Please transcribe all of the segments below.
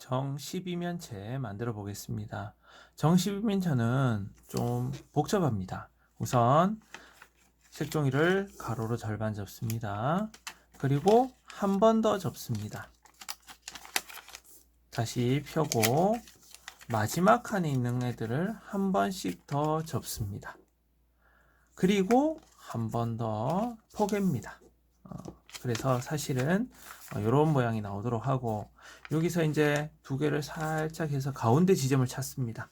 정 12면체 만들어 보겠습니다. 정 12면체는 좀 복잡합니다. 우선 색종이를 가로로 절반 접습니다. 그리고 한 번 더 접습니다. 다시 펴고 마지막 칸에 있는 애들을 한 번씩 더 접습니다. 그리고 한 번 더 포개입니다. 어, 그래서 사실은 이런 모양이 나오도록 하고 여기서 이제 두 개를 살짝 해서 가운데 지점을 찾습니다.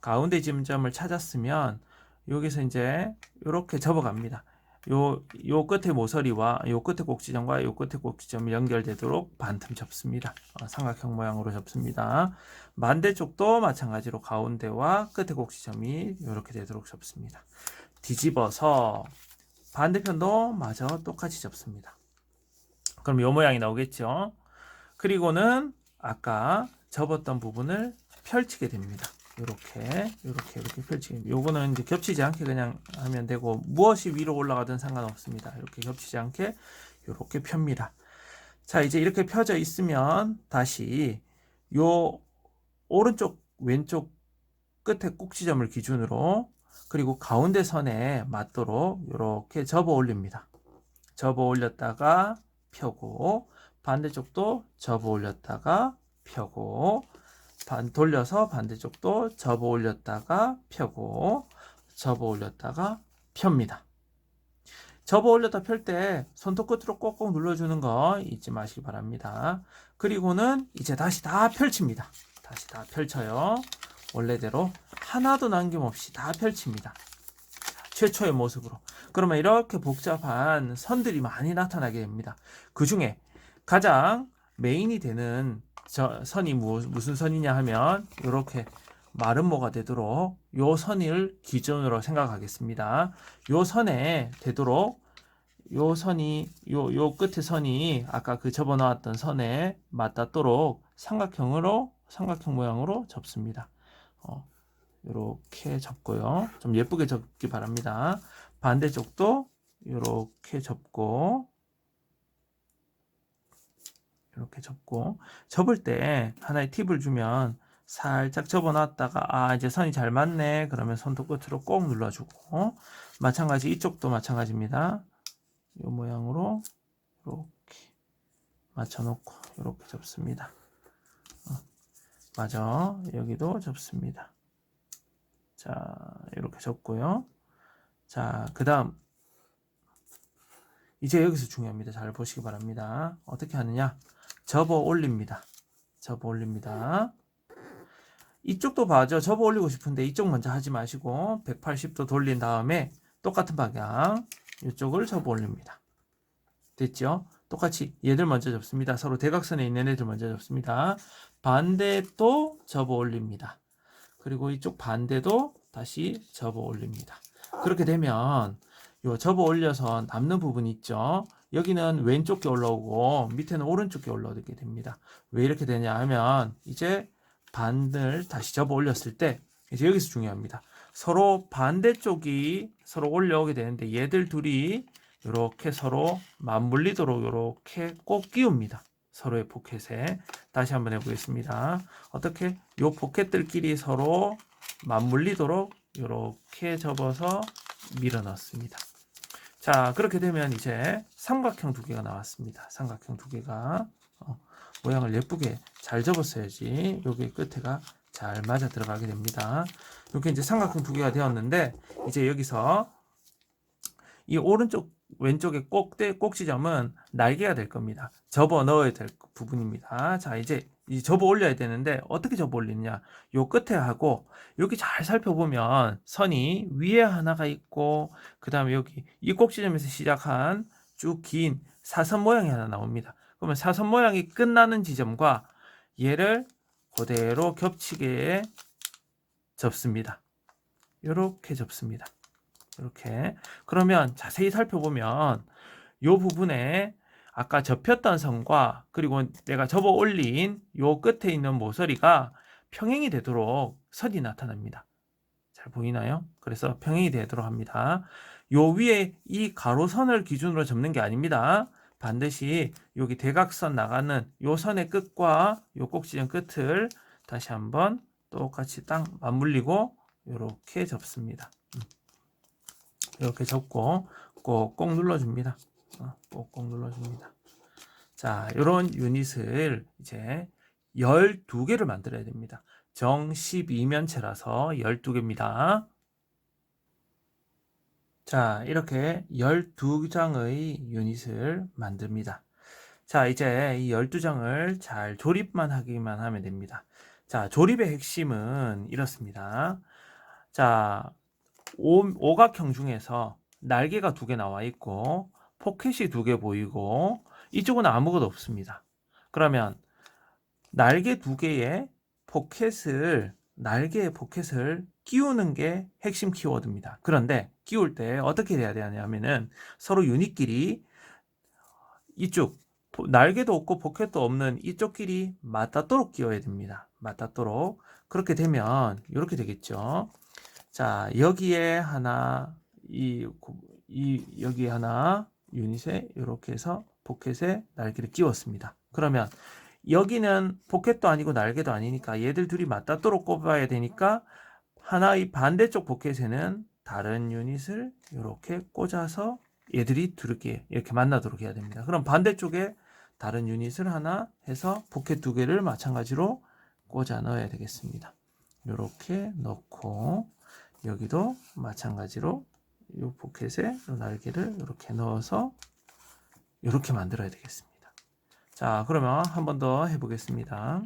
가운데 지점을 찾았으면 여기서 이제 이렇게 접어갑니다. 요, 요 끝에 모서리와 요 끝에 꼭지점과 요 끝에 꼭지점이 연결되도록 반틈 접습니다. 어, 삼각형 모양으로 접습니다. 반대쪽도 마찬가지로 가운데와 끝에 꼭지점이 이렇게 되도록 접습니다. 뒤집어서 반대편도 마저 똑같이 접습니다. 그럼 요 모양이 나오겠죠? 그리고는 아까 접었던 부분을 펼치게 됩니다. 이렇게 이렇게 이렇게 펼치게 됩니다. 요거는 이제 겹치지 않게 그냥 하면 되고 무엇이 위로 올라가든 상관없습니다. 이렇게 겹치지 않게 이렇게 펴니다. 자 이제 이렇게 펴져 있으면 다시 요 오른쪽 왼쪽 끝에 꼭지점을 기준으로 그리고 가운데 선에 맞도록 이렇게 접어 올립니다. 접어 올렸다가 펴고 반대쪽도 접어 올렸다가 펴고 반 돌려서 반대쪽도 접어 올렸다가 펴고 접어 올렸다가 펴니다. 접어 올렸다 펼 때 손톱 끝으로 꼭꼭 눌러주는 거 잊지 마시기 바랍니다. 그리고는 이제 다시 다 펼칩니다. 다시 다 펼쳐요. 원래대로 하나도 남김없이 다 펼칩니다. 최초의 모습으로. 그러면 이렇게 복잡한 선들이 많이 나타나게 됩니다. 그 중에 가장 메인이 되는 저 선이 무, 무슨 선이냐 하면 이렇게 마름모가 되도록 요 선을 기준으로 생각하겠습니다. 요 선에 되도록 요 선이 요 요 끝에 선이 아까 그 접어 놓았던 선에 맞닿도록 삼각형으로 삼각형 모양으로 접습니다. 어, 이렇게 접고요. 좀 예쁘게 접기 바랍니다. 반대쪽도 이렇게 접고 이렇게 접고. 접을 때 하나의 팁을 주면 살짝 접어 놨다가 아 이제 선이 잘 맞네. 그러면 손톱 끝으로 꼭 눌러주고. 마찬가지 이쪽도 마찬가지입니다. 이 모양으로 이렇게 맞춰 놓고 이렇게 접습니다. 어, 맞아. 여기도 접습니다. 자 이렇게 접고요 자 그 다음 이제 여기서 중요합니다 잘 보시기 바랍니다 어떻게 하느냐 접어 올립니다. 접어 올립니다. 이쪽도 봐죠. 접어 올리고 싶은데 이쪽 먼저 하지 마시고 180도 돌린 다음에 똑같은 방향 이쪽을 접어 올립니다. 됐죠? 똑같이 얘들 먼저 접습니다. 서로 대각선에 있는 애들 먼저 접습니다. 반대도 접어 올립니다. 그리고 이쪽 반대도 다시 접어 올립니다. 그렇게 되면 요 접어 올려서 남는 부분 있죠? 여기는 왼쪽에 올라오고 밑에는 오른쪽에 올라오게 됩니다. 왜 이렇게 되냐 하면 이제 반을 다시 접어 올렸을 때 이제 여기서 중요합니다. 서로 반대쪽이 서로 올려오게 되는데 얘들 둘이 이렇게 서로 맞물리도록 이렇게 꼭 끼웁니다. 서로의 포켓에 다시 한번 해보겠습니다. 어떻게 요 포켓들끼리 서로 맞물리도록 이렇게 접어서 밀어 넣습니다. 자, 그렇게 되면 이제 삼각형 두 개가 나왔습니다. 삼각형 두 개가 어, 모양을 예쁘게 잘 접었어야지 여기 끝에가 잘 맞아 들어가게 됩니다. 이렇게 이제 삼각형 두 개가 되었는데 이제 여기서 이 오른쪽 왼쪽의 꼭대 꼭지점은 날개가 될 겁니다. 접어 넣어야 될 부분입니다. 자, 이제 이 접어 올려야 되는데 어떻게 접어 올리냐? 요 끝에 하고 여기 잘 살펴보면 선이 위에 하나가 있고 그다음에 여기 이 꼭지점에서 시작한 쭉 긴 사선 모양이 하나 나옵니다. 그러면 사선 모양이 끝나는 지점과 얘를 그대로 겹치게 접습니다. 이렇게 접습니다. 이렇게 그러면 자세히 살펴보면 이 부분에 아까 접혔던 선과 그리고 내가 접어 올린 요 끝에 있는 모서리가 평행이 되도록 선이 나타납니다. 잘 보이나요? 그래서 평행이 되도록 합니다. 요 위에 이 가로선을 기준으로 접는 게 아닙니다. 반드시 여기 대각선 나가는 요 선의 끝과 요 꼭지점 끝을 다시 한번 똑같이 딱 맞물리고 이렇게 접습니다. 음. 이렇게 접고 꼭꼭 눌러줍니다. 어, 꼭꼭 눌러줍니다. 자, 이런 유닛을 이제 12개를 만들어야 됩니다. 정 12면체라서 12개입니다. 자, 이렇게 12장의 유닛을 만듭니다. 자, 이제 이 12장을 잘 조립만 하기만 하면 됩니다. 자, 조립의 핵심은 이렇습니다. 자, 오, 오각형 중에서 날개가 두 개 나와 있고, 포켓이 두 개 보이고, 이쪽은 아무것도 없습니다. 그러면 날개 두 개에 포켓을 날개에 포켓을 끼우는 게 핵심 키워드입니다. 그런데 끼울 때 어떻게 돼야 되냐면은 서로 유닛끼리 이쪽 포- 날개도 없고 포켓도 없는 이쪽끼리 맞닿도록 끼워야 됩니다. 맞닿도록 그렇게 되면 이렇게 되겠죠. 자 여기에 하나 이, 고- 이 여기 하나 유닛에 이렇게 해서 포켓에 날개를 끼웠습니다. 그러면 여기는 포켓도 아니고 날개도 아니니까 얘들 둘이 맞닿도록 꼽아야 되니까 하나의 반대쪽 포켓에는 다른 유닛을 이렇게 꽂아서 얘들이 두르게 이렇게 만나도록 해야 됩니다. 그럼 반대쪽에 다른 유닛을 하나 해서 포켓 두 개를 마찬가지로 꽂아 넣어야 되겠습니다. 이렇게 넣고 여기도 마찬가지로 이 포켓에 이 날개를 이렇게 넣어서 이렇게 만들어야 되겠습니다. 자, 그러면 한 번 더 해보겠습니다.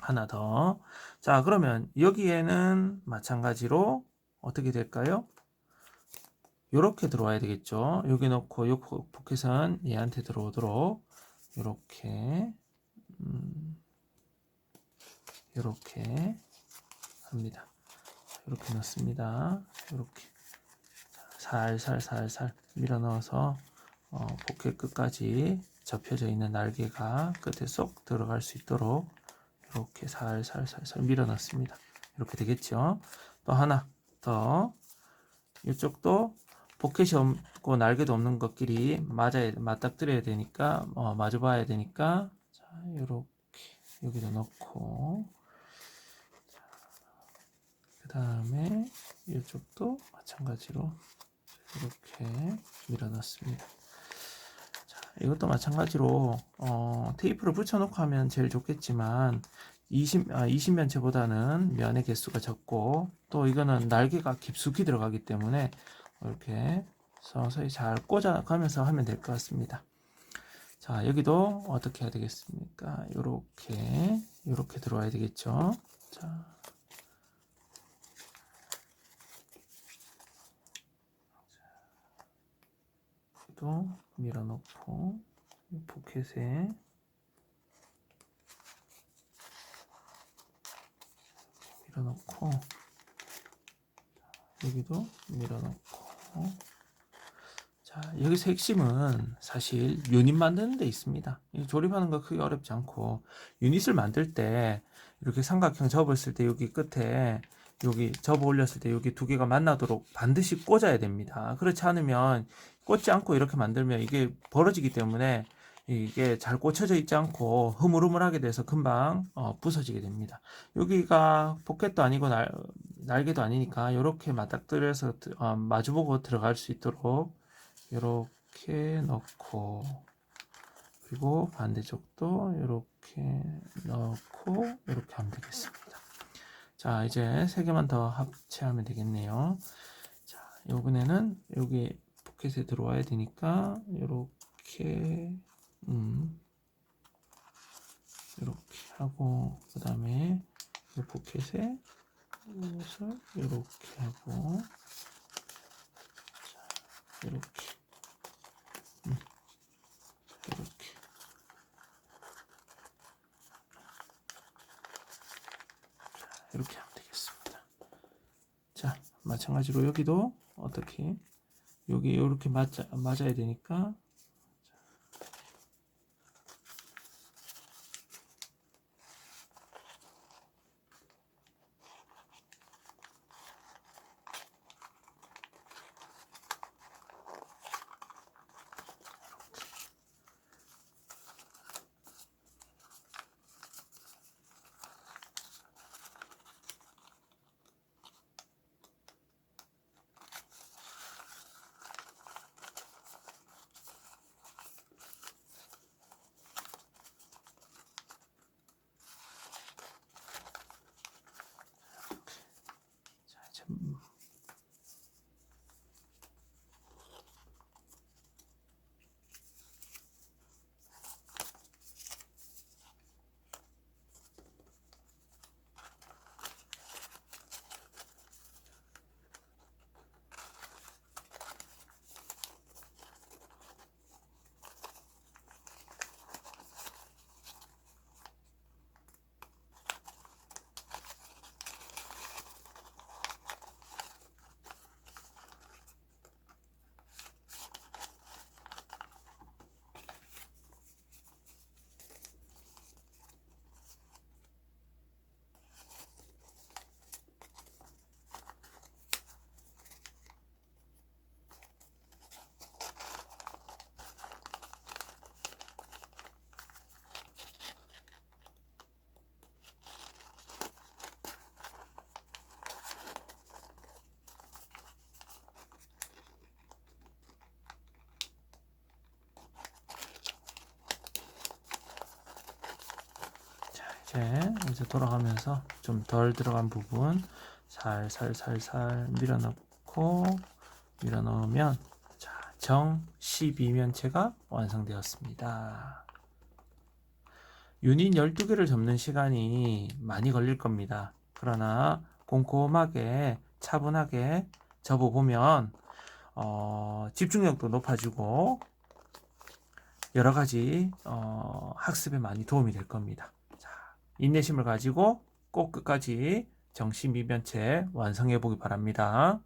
하나 더. 자, 그러면 여기에는 마찬가지로 어떻게 될까요? 이렇게 들어와야 되겠죠. 여기 넣고 이 포켓은 얘한테 들어오도록 이렇게 음, 이렇게 합니다. 이렇게 넣습니다. 이렇게 살살 살살 밀어 넣어서 어, 포켓 끝까지 접혀져 있는 날개가 끝에 쏙 들어갈 수 있도록 이렇게 살살 살살 밀어 넣습니다. 이렇게 되겠죠. 또 하나 더 이쪽도 포켓이 없고 날개도 없는 것끼리 맞아야 맞닥뜨려야 되니까 어, 마주 봐야 되니까 자 이렇게 여기다 넣고 그 다음에 이쪽도 마찬가지로 이렇게 밀어넣습니다. 자, 이것도 마찬가지로 어, 테이프를 붙여놓고 하면 제일 좋겠지만 20, 아, 20면체보다는 면의 개수가 적고 또 이거는 날개가 깊숙이 들어가기 때문에 이렇게 서서히 잘 꽂아가면서 하면 될 것 같습니다. 자, 여기도 어떻게 해야 되겠습니까? 요렇게 들어와야 되겠죠? 자. 또 밀어넣고, 이 포켓에 밀어넣고, 여기도 밀어넣고, 자, 여기서 핵심은 사실 유닛 만드는 데 있습니다. 이 조립하는 거 크게 어렵지 않고 유닛을 만들 때 이렇게 삼각형 접었을 때 여기 끝에 여기 접어 올렸을 때 여기 두 개가 만나도록 반드시 꽂아야 됩니다. 그렇지 않으면 꽂지 않고 이렇게 만들면 이게 벌어지기 때문에 이게 잘 꽂혀져 있지 않고 흐물흐물하게 돼서 금방 어, 부서지게 됩니다. 여기가 포켓도 아니고 날, 날개도 아니니까 이렇게 맞닥뜨려서 어, 마주보고 들어갈 수 있도록 이렇게 넣고 그리고 반대쪽도 이렇게 넣고 이렇게 하면 되겠습니다. 자 이제 세 개만 더 합체하면 되겠네요. 자 이번에는 여기 포켓에 들어와야 되니까 이렇게 음 이렇게 하고 그 다음에 이 포켓에 이것을 이렇게 하고 자, 이렇게 음, 이렇게 자, 이렇게 하면 되겠습니다. 자 마찬가지로 여기도 어떻게 여기 이렇게 맞아 맞아야 되니까 미면체 이제 돌아가면서 좀 덜 들어간 부분 살살살살 밀어넣고 밀어넣으면 자, 정 12면체가 완성되었습니다. 유닛 12개를 접는 시간이 많이 걸릴 겁니다. 그러나 꼼꼼하게 차분하게 접어보면 어, 집중력도 높아지고 여러 가지 어, 학습에 많이 도움이 될 겁니다. 자, 인내심을 가지고 꼭 끝까지 정신미변체 완성해 보기 바랍니다.